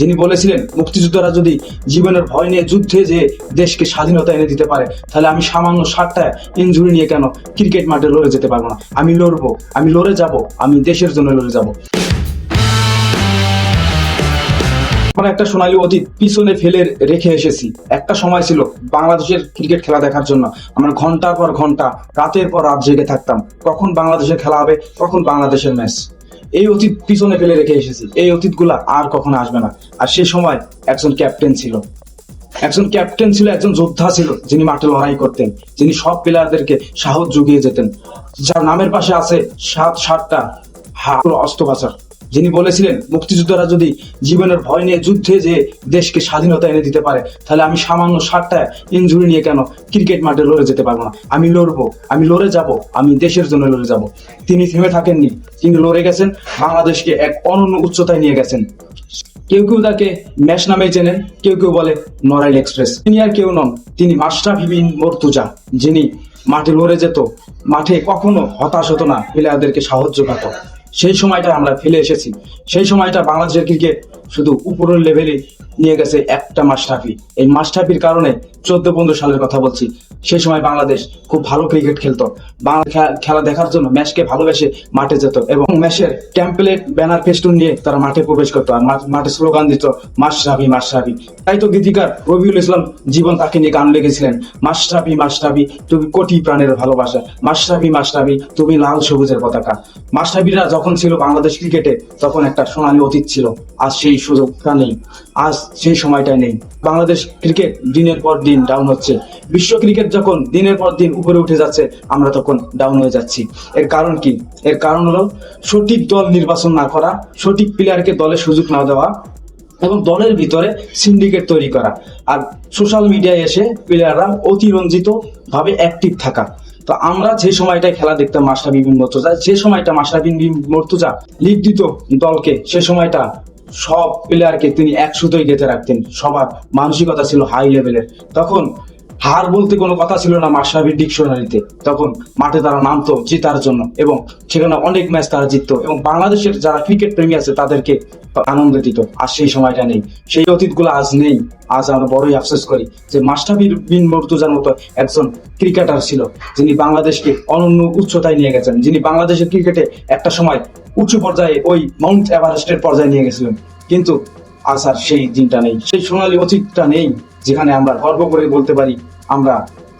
যিনি বলেছিলেন, মুক্তিযোদ্ধারা যদি জীবনের ভয় নিয়ে যুদ্ধে যে দেশকে স্বাধীনতা এনে দিতে পারে, তাহলে আমি সামান্য ষাটটা ইঞ্জুরি নিয়ে কেন ক্রিকেট মাঠে লড়ে যেতে পারব না? আমি লড়বো, আমি লড়ে যাব, আমি দেশের জন্য লড়ে যাব। আমরা একটা সোনালী অতীত পিছনে ফেলে রেখে এসেছি। একটা সময় ছিল বাংলাদেশের ক্রিকেট খেলা দেখার জন্য। আমরা ঘণ্টার পর ঘণ্টা, রাতের পর রাত জেগে থাকতাম। কখন বাংলাদেশের খেলা হবে, কখন বাংলাদেশের ম্যাচ এই অতীত পিছনে ফেলে রেখে এসেছি। এই অতীতগুলা আর কখনো আসবে না। আর সে সময় একজন ক্যাপ্টেন ছিল। একজন ক্যাপ্টেন ছিল, একজন যোদ্ধা ছিল, যিনি মাঠে লড়াই করতেন, যিনি সব প্লেয়ারদেরকে সাহস জুগিয়ে যেতেন। যার নামের পাশে আছে সাত সাতটা হাত অস্ত্রোপচার। যিনি বলেছিলেন, মুক্তিযোদ্ধারা যদি জীবনের ভয় নিয়ে যুদ্ধে যে দেশকে স্বাধীনতা এনে দিতে পারে, তাহলে আমি সামান্য ষাটটা ইঞ্জুরি নিয়ে কেন ক্রিকেট মাঠে লড়ে যেতে পারব না? আমি লড়বো, আমি লড়ে যাব, আমি দেশের জন্য লড়ে যাব। তিনি থেমে থাকেননি, তিনি লড়ে গেছেন, বাংলাদেশকে এক অনন্য উচ্চতায় নিয়ে গেছেন। কেউ কেউ তাকে ম্যাচ নামে চেনেন, কেউ কেউ বলে নরাইল এক্সপ্রেস। তিনি আর কেউ নন, তিনি মাস্টাফি বিন মর্তুজা, যিনি মাঠে লড়ে যেত, মাঠে কখনো হতাশ হতো না, প্লেয়ারদেরকে সাহায্য পেত সেই সময়টা আমরা ফেলে এসেছি। সেই সময়টা বাংলাদেশের ক্রিকেট শুধু উপরের লেভেলে নিয়ে গেছে একটা মাস্টাফি এই মাস্টাফির কারণে চোদ্দ পনেরো সালের কথা বলছি। সেই সময় বাংলাদেশ খুব ভালো ক্রিকেট খেলতো। বাংলা খেলা দেখার জন্য ম্যাচকে ভালোবেসে মাঠে যেত এবং ম্যাচের ট্যাম্পলেট ব্যানার ফেস্টুন নিয়ে তারা মাঠে প্রবেশ করতো আর মাঠে স্লোগান দিত মাস্টাফি মাস্টাফি তাই তো গীতিকার রবিউল ইসলাম জীবন তাকে নিয়ে গান লেগেছিলেন মাস্টাফি মাস্টাফি তুমি কোটি প্রাণের ভালোবাসা। মাস্টাফি মাস্টাফি তুমি লাল সবুজের পতাকা। মাস্টাফিরা যখন ছিল বাংলাদেশ ক্রিকেটে তখন একটা সোনালী অতীত ছিল। আজ সেই সুযোগটা নেই। আজ সেই সময়টা নেই। বাংলাদেশ ক্রিকেট দিনের পর দিন ডাউন হচ্ছে। বিশ্ব ক্রিকেট যখন দিনের পর দিন উপরে উঠে যাচ্ছে, আমরা তখন ডাউন হয়ে যাচ্ছি। এর কারণ কি? এর কারণ হলো সঠিক দল নির্বাচন না করা, সঠিক প্লেয়ারকে দলে সুযোগ না দেওয়া এবং দলের ভিতরে সিন্ডিকেট তৈরি করা। আর সোশ্যাল মিডিয়ায় এসে প্লেয়াররা অতিরঞ্জিত ভাবে অ্যাক্টিভ থাকা। তো আমরা যে সময়টায় খেলা দেখতাম মাস্টার বিপিন মর্তুজা, যে সময়টা মাস্টার বিপিন মর্তুজা, লিড দিত দলকে, সে সময়টা সব প্লেয়ারকে তিনি এক সুতোই গেঁথে রাখতেন। সবার মানসিকতা ছিল হাই লেভেলের তখন হার বলতে কোনো কথা ছিল না মাসাবির ডিকশনারিতে। তখন মাঠে তারা নামতো জেতার জন্য এবং সেখানে অনেক ম্যাচ তারা জিততো এবং বাংলাদেশের যারা ক্রিকেট প্রেমী আছে তাদেরকে আনন্দ দিত। আর সেই সময়টা নেই। সেই অতীতগুলো আজ নেই। আজ আমরা বড়ই আফসোস করি যে মাস্টাফির বিন মর্তুজার মতো একজন ক্রিকেটার ছিল, যিনি বাংলাদেশকে অনন্য উচ্চতায় নিয়ে গেছেন, যিনি বাংলাদেশের ক্রিকেটে একটা সময় উঁচু পর্যায়ে ওই মাউন্ট এভারেস্টের পর্যায়ে নিয়ে গেছিলেন। কিন্তু আজ আর সেই দিনটা নেই। সেই সোনালী অতীতটা নেই, যেখানে আমরা গর্ব করে বলতে পারি আমরা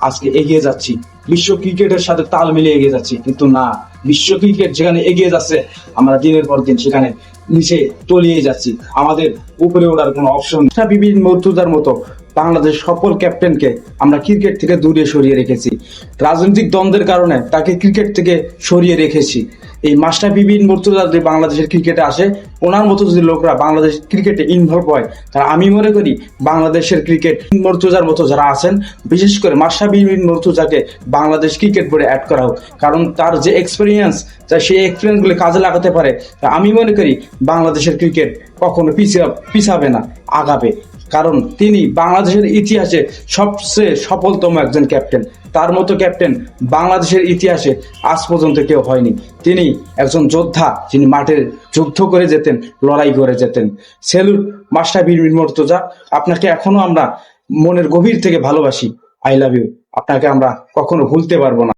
আজকে এগিয়ে যাচ্ছি। বিশ্ব ক্রিকেটের সাথে তাল মিলিয়ে এগিয়ে যাচ্ছি। কিন্তু না, বিশ্ব ক্রিকেট যেখানে এগিয়ে যাচ্ছে, আমরা দিনের পর দিন সেখানে নিচে তলিয়ে যাচ্ছি। আমাদের উপরে ওঠার কোনো অপশন বিভিন্ন মর্তুদার মতো বাংলাদেশ সকল ক্যাপ্টেনকে আমরা ক্রিকেট থেকে দূরে সরিয়ে রেখেছি। রাজনৈতিক দ্বন্দ্বের কারণে তাকে ক্রিকেট থেকে সরিয়ে রেখেছি। এই মাস্টার বিবিন মর্তুজা যদি বাংলাদেশের ক্রিকেটে আসে, ওনার মতো যদি লোকরা বাংলাদেশ ক্রিকেটে ইনভলভ হয়, তাহলে আমি মনে করি বাংলাদেশের ক্রিকেট মর্তুজার মতো যারা আছেন, বিশেষ করে মাস্টার বিবিন মর্তুজাকে বাংলাদেশ ক্রিকেট বোর্ডে অ্যাড করা হোক। কারণ তার যে এক্সপিরিয়েন্স যা সেই এক্সপিরিয়েন্সগুলি কাজে লাগাতে পারে। তা আমি মনে করি বাংলাদেশের ক্রিকেট কখনো পিছিয়ে, পিছাবে না, আগাবে। কারণ তিনি বাংলাদেশের ইতিহাসে সবচেয়ে সফলতম একজন ক্যাপ্টেন। তার মতো ক্যাপ্টেন বাংলাদেশের ইতিহাসে আজ পর্যন্ত কেউ হয়নি। তিনি একজন যোদ্ধা, যিনি মাঠে যুদ্ধ করে যেতেন, লড়াই করে যেতেন। সেলুট মাস্টার বীর মর্তজা, আপনাকে এখনও আমরা মনের গভীর থেকে ভালোবাসি। I love you. আপনাকে আমরা কখনো ভুলতে পারব না।